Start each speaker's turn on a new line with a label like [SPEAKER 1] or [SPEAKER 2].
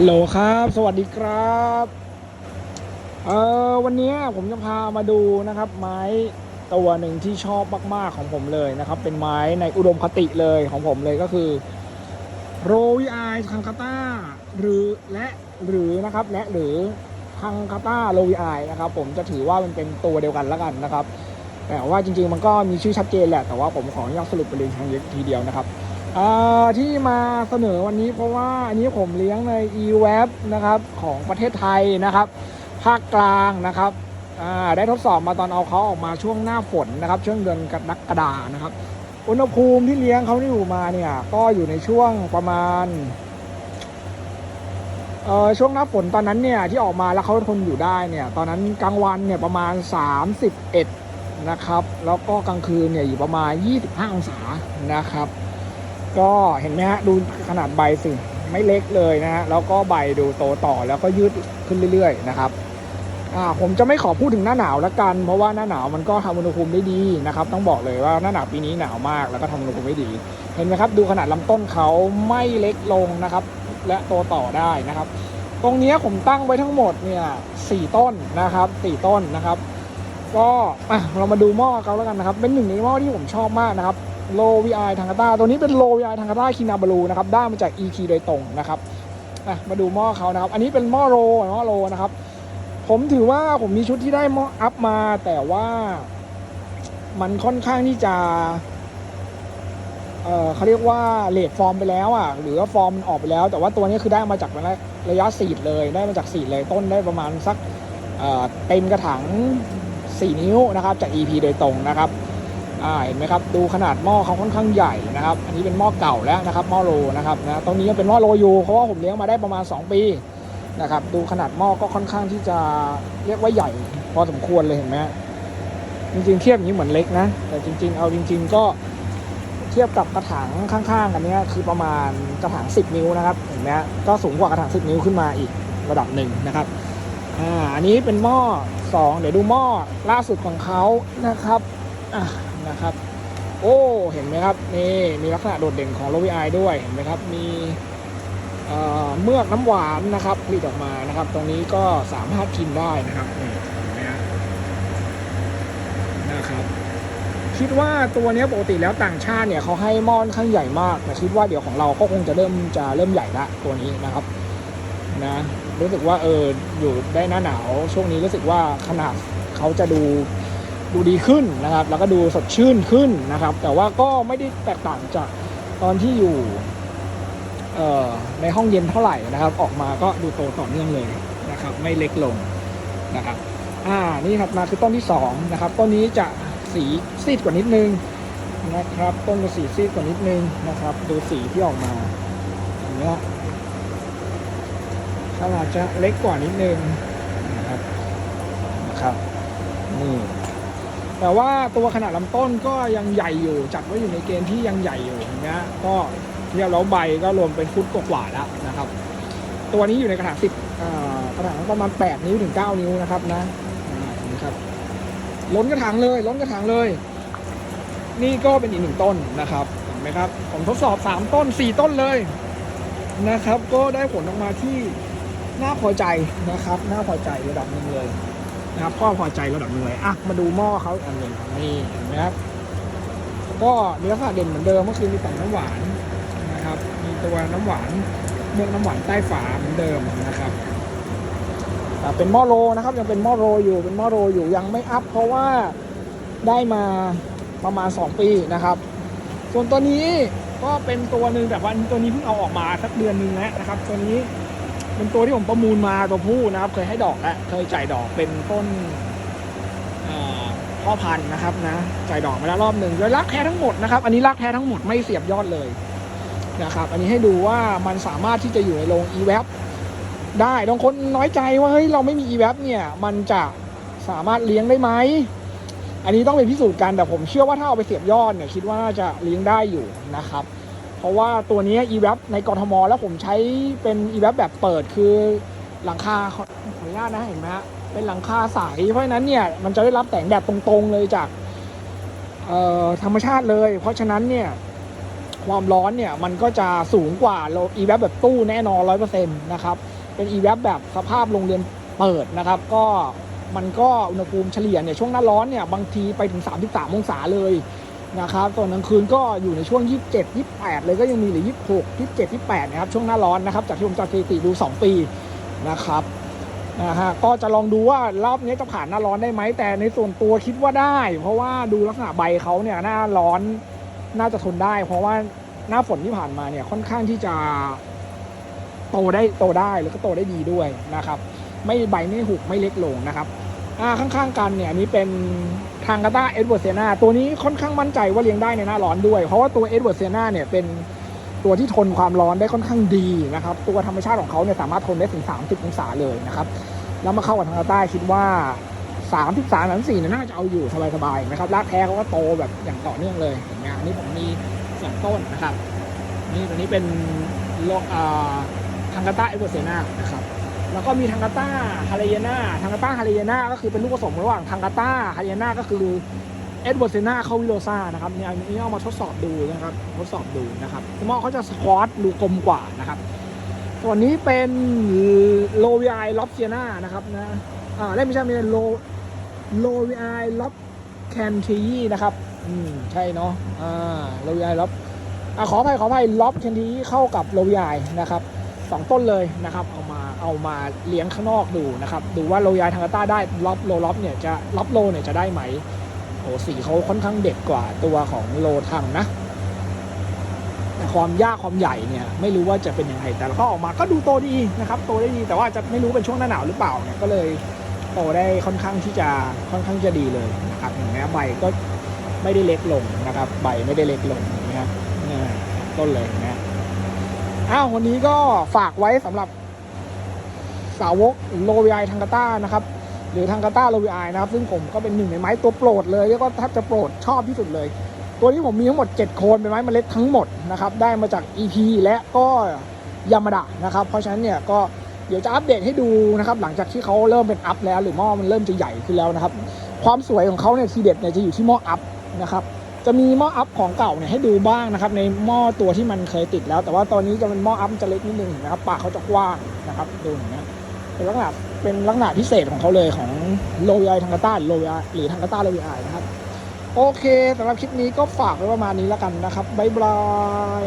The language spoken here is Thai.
[SPEAKER 1] ฮัลโหลครับ สวัสดีครับเออวันนี้ผมจะพามาดูนะครับ ไม้ตัวหนึ่งที่ชอบมาก ๆ ของผมเลยนะครับ เป็นไม้ในอุดมคติเลยของผมเลยก็คือโรวิไอคังคาต้าหรือและหรือนะครับและหรือคังคาต้าโรวิไอนะครับผมจะถือว่ามันเป็นตัวเดียวกันแล้วกันนะครับแต่ว่าจริง ๆ มันก็มีชื่อชัดเจนแหละแต่ว่าผมขออนุญาตสรุปไปเลยทางทีเดียวนะครับ ที่มาเสนอวันนี้เพราะว่าอันนี้ผมเลี้ยงใน e-web นะครับของประเทศไทยนะครับ ภาคกลางนะครับได้ทดสอบมาตอนเอาเขาออกมาช่วงหน้าฝนนะครับ ช่วงเดือนกรกฎานะครับ อุณหภูมิที่เลี้ยงเขาที่อยู่มาเนี่ยก็อยู่ในช่วงประมาณเออช่วงหน้าฝนตอนนั้นเนี่ยที่ออกมาแล้วเขาทนอยู่ได้เนี่ยตอนนั้นกลางวันเนี่ยประมาณ 31นะครับ แล้วก็กลางคืนเนี่ยอยู่ประมาณ 25 องศานะครับ ก็เห็นไหมฮะดูขนาดใบสิไม่เล็กเลยนะฮะแล้วก็ใบดูโตต่อแล้วก็ยืดขึ้นเรื่อยๆนะครับอ่าผมจะไม่ขอพูดถึงหน้าหนาวละกัน เพราะว่าหน้าหนาวมันก็ทำอุณหภูมิได้ดีนะครับ ต้องบอกเลยว่าหน้าหนาวปีนี้หนาวมากแล้วก็ทำอุณหภูมิได้ดี เห็นไหมครับ ดูขนาดลำต้นเขาไม่เล็กลงนะครับ และโตต่อได้นะครับ ตรงนี้ผมตั้งไว้ทั้งหมดเนี่ยสี่ต้นนะครับสี่ต้นนะครับ ก็อะเรามาดูหม้อเขาแล้วกันนะครับ เป็นหนึ่งในหม้อที่ผมชอบมากนะครับ โลวีไอทางกาต้าตัวนี้เป็นโลวีไอทางกาต้าคินาบารูนะครับได้มาจาก ET โดยตรงนะครับมาดูหม้อเขานะครับ อันนี้เป็นหม้อโรหม้อโรนะครับ ผมถือว่าผมมีชุดที่ได้หม้ออัพมา แต่ว่ามันค่อนข้างที่จะเเขาเรียกว่าเลดฟอร์มไปแล้วอะหรือว่าฟอร์มมันออกไปแล้ว แต่ว่าตัวนี้คือได้มาจากระยะสีดเลยได้มาจากสีดเลยต้นได้ประมาณสักเเต็มกระถาง4 นิ้วนะครับ จาก EP โดยตรงนะครับ อ่าเห็นไหมครับดูขนาดหม้อเขาค่อนข้างใหญ่นะครับ อันนี้เป็นหม้อเก่าแล้วนะครับหม้อโลนะครับนะตรงนี้ยังเป็นหม้อโลอยู่เพราะว่าผมเลี้ยงมาได้ประมาณ 2 ปีนะครับดูขนาดหม้อก็ค่อนข้างที่จะเรียกว่าใหญ่ พอสมควรเลยเห็นไหมจริงๆเทียบอย่างนี้เหมือนเล็กนะ แต่จริง ๆ เอาจริง ๆ ก็เทียบกับกระถางข้างๆกันเนี้ยคือประมาณกระถาง 10 นิ้วนะครับเห็นไหมก็สูงกว่ากระถาง 10 นิ้วขึ้นมาอีกระดับหนึ่งนะครับอ่าอันนี้เป็นหม้อสองเดี๋ยวดูหม้อล่าสุดของเขานะครับอะนะครับ โอ้เห็นไหมครับนี่มีลักษณะโดดเด่นของโรบิไอด้วยเห็นไหมครับมีเมือกน้ำหวานนะครับผลิตออกมานะครับ ตรงนี้ก็สามารถกินได้นะครับนี่นะครับคิดว่าตัวนี้ปกติแล้วต่างชาติเนี่ยเขาให้ม้อนข้างใหญ่มากแต่คิดว่าเดี๋ยวของเราก็คงจะเริ่มจะเริ่มใหญ่ละตัวนี้นะครับนะรู้สึกว่าเอออยู่ได้หน้าหนาวช่วงนี้รู้สึกว่าขนาดเขาจะดู ดูดีขึ้นนะครับ แล้วก็ดูสดชื่นขึ้นนะครับ แต่ว่าก็ไม่ได้แตกต่างจากตอนที่อยู่ในห้องเย็นเท่าไหร่นะครับ ออกมาก็ดูโตต่อเนื่องเลยนะครับ ไม่เล็กลงนะครับอ่านี่ครับมาคือต้นที่สองนะครับต้นนี้จะสีซีดกว่านิดนึงนะครับ ต้นจะสีซีดกว่านิดนึงนะครับ ดูสีที่ออกมาอย่างเงี้ยขนาดจะเล็กกว่านิดนึงนะครับนะครับนี่ แต่ว่าตัวขนาดลำต้นก็ยังใหญ่อยู่ จัดไว้อยู่ในเกณฑ์ที่ยังใหญ่อยู่เห็นะก็เทียบแล้วใบก็รวมเป็นฟุตกว่าแล้วนะครับ ตัวนี้อยู่ในกระถางสิบกระถางประมาณ 8 นิ้วถึง 9 นิ้วนะครับนะอ่านะครับ ล้นกระถางเลย ล้นกระถางเลย นี่ก็เป็นอีกหนึ่งต้นนะครับเห็นไหมครับผมทดสอบ 3 ต้น 4 ต้นเลยนะครับ ก็ได้ผลออกมาที่น่าพอใจนะครับ น่าพอใจระดับหนึ่งเลย นะครับก็พอใจระดับหนึ่งเลยอะมาดูหม้อเขาอันหนึ่งนี่เห็นไหมครับก็เนื้อผ้าเด่นเหมือนเดิมก็คือมีแต่น้ำหวานนะครับ มีตัวน้ำหวานเมือกน้ำหวานใต้ฝาเหมือนเดิมนะครับแต่เป็นหม้อโรนะครับ ยังเป็นหม้อโรอยู่เป็นหม้อโรอยู่ยังไม่อัพ เพราะว่าได้มาประมาณ 2 ปีนะครับ ส่วนตัวนี้ก็เป็นตัวหนึ่งแต่ว่าตัวนี้เพิ่งเอาออกมาสักเดือนหนึ่งแล้วนะครับ ตัวนี้ เป็นตัวที่ผมประมูลมาตัวผู้นะครับ เคยให้ดอกแล้วเคยจ่ายดอกเป็นต้นพ่อพันธุ์นะครับนะจ่ายดอกมาแล้วรอบหนึ่งโดยรักแท้ทั้งหมดนะครับ อันนี้รักแท้ทั้งหมดไม่เสียบยอดเลยนะครับ อันนี้ให้ดูว่ามันสามารถที่จะอยู่ในโรง e w e b ได้บางคนน้อยใจว่าเฮ้ยเราไม่มี e w e b เนี่ย มันจะสามารถเลี้ยงได้ไหมอันนี้ต้องไปพิสูจน์กันแต่ผมเชื่อว่าถ้าเอาไปเสียบยอดเนี่ยคิดว่าน่าจะเลี้ยงได้อยู่นะครับ เพราะว่าตัวนี้ e w a p ในกรทม แล้วผมใช้เป็น e w a p แบบเปิดคือหลังคาขอขออนุญาตนะเห็นไหมฮะเป็นหลังคาใสเพราะฉะนั้นเนี่ยมันจะได้รับแสงแดดตรงๆเลยจากธรรมชาติเลย เพราะฉะนั้นเนี่ยความร้อนเนี่ยมันก็จะสูงกว่าอีแวบแบบตู้แน่นอนร้อยเปอร์เซ็นต์นะครับ เป็นอีแวบแบบสภาพโรงเรียนเปิดนะครับ ก็มันก็อุณหภูมิเฉลี่ยเนี่ยช่วงหน้าร้อนเนี่ยบางทีไปถึง 33 องศาเลย นะครับส่วนกลางคืนก็อยู่ในช่วง 27 28 เลยก็ยังมีหรือ 26 27 28 นะครับ ช่วงหน้าร้อนนะครับ จากที่ผมจากสถิติดู 2 ปีนะครับนะฮะก็จะลองดูว่ารอบนี้จะผ่านหน้าร้อนได้ไหมแต่ในส่วนตัวคิดว่าได้ เพราะว่าดูลักษณะใบเขาเนี่ยหน้าร้อนน่าจะทนได้ เพราะว่าหน้าฝนที่ผ่านมาเนี่ยค่อนข้างที่จะโตได้โตได้แล้วก็โตได้ดีด้วยนะครับ ไม่ใบไม่หุบไม่เล็กลงนะครับ อ่าข้างๆกันเนี่ยอันนี้เป็นทางกาตาเอ็ดเวิร์ดเซนาตัวนี้ค่อนข้างมั่นใจว่าเลี้ยงได้ในหน้าร้อนด้วย เพราะว่าตัวเอ็ดเวิร์ดเซนาเนี่ยเป็นตัวที่ทนความร้อนได้ค่อนข้างดีนะครับ ตัวธรรมชาติของเขาเนี่ยสามารถทนได้ถึง 30 องศาเลยนะครับ แล้วมาเข้ากับทางกาตาคิดว่า 33 34เนี่ยน่าจะเอาอยู่สบายๆนะครับรากแท้เขาก็โตแบบอย่างต่อเนื่องเลยอย่างเงี้ยอันนี้ผมมีสองต้นนะครับ นี่ตัวนี้เป็นโลอ่าทางกาต้าเอ็ดเวอร์เซนานะครับ แล้วก็มีทางกาต้าฮาเลเยนาทางกาต้าฮาเลเยนาก็คือเป็นลูกผสมระหว่างทางกาต้าฮาเลเยนาก็คือเอ็ดเวอร์เซนาเข้าวิโลซานะครับเนี่ยนนี้เอามาทดสอบดูนะครับ ทดสอบดูนะครับมอเขาจะสควอตดูกลมกว่านะครับส่วนนี้เป็นโลวีไอล็อบเซียนานะครับนะอ่าได้ไม่ใช่ไม่ใช่โลโลวีไอล็อบแคนทีนะครับ อืม ใช่เนาะอ่าโลวีไอล็อบอะขออภัยขออภัยล็อบเคนทีเข้ากับโลวิไอนะครับ สองต้นเลยนะครับเอามาเอามาเลี้ยงข้างนอกดูนะครับดูว่าโลวิไอทางกาต้าได้ล็อบโลล็อบเนี่ยจะล็อบโลเนี่ยจะได้ไหมโอ้สีเขาค่อนข้างเด็กกว่าตัวของโลทังนะแต่ความยากความใหญ่เนี่ยไม่รู้ว่าจะเป็นยังไงแต่ก็ออกมาก็ดูโตดีนะครับโตได้ดีแต่ว่าจะไม่รู้เป็นช่วงหน้าหนาวหรือเปล่าเนี่ยก็เลยโตได้ค่อนข้างที่จะค่อนข้างจะดีเลยนะครับอย่างนี้ยใบก็ไม่ได้เล็กลงนะครับ ใบไม่ได้เล็กลงนะครับเนี่ต้นเลยนะ อ้าววันนี้ก็ฝากไว้สำหรับสาวกโลวีไอทางกาต้านะครับ หรือทางกาต้าโลวีไอนะครับ ซึ่งผมก็เป็นหนึ่งในไม้ตัวโปรดเลยเรียกว่าแทบจะโปรดชอบที่สุดเลย ตัวนี้ผมมีทั้งหมด 7 โคนเป็นไม้เมล็ดทั้งหมดนะครับ ได้มาจาก EP และก็ยามาดะนะครับ เพราะฉะนั้นเนี่ยก็เดี๋ยวจะอัปเดตให้ดูนะครับ หลังจากที่เขาเริ่มเป็นอัพแล้ว หรือหม้อมันเริ่มจะใหญ่ขึ้นแล้วนะครับ ความสวยของเขาเนี่ยทีเด็ดเนี่ยจะอยู่ที่หม้ออัพนะครับ จะมีหม้ออัพของเก่าเนี่ยให้ดูบ้างนะครับ ในหม้อตัวที่มันเคยติดแล้ว แต่ว่าตอนนี้จะเป็นหม้ออัพจะเล็กนิดนึงนะครับปากเขาจะกว้างนะครับดูอย่างเงี้ยเป็นลักษณะเป็นลักษณะพิเศษของเขาเลยของโลยายทางกาต้าโลวีไอหรือทางกาต้าโลยายนะครับ โอเคสำหรับคลิปนี้ก็ฝากไว้ประมาณนี้แล้วกันนะครับบ๊ายบาย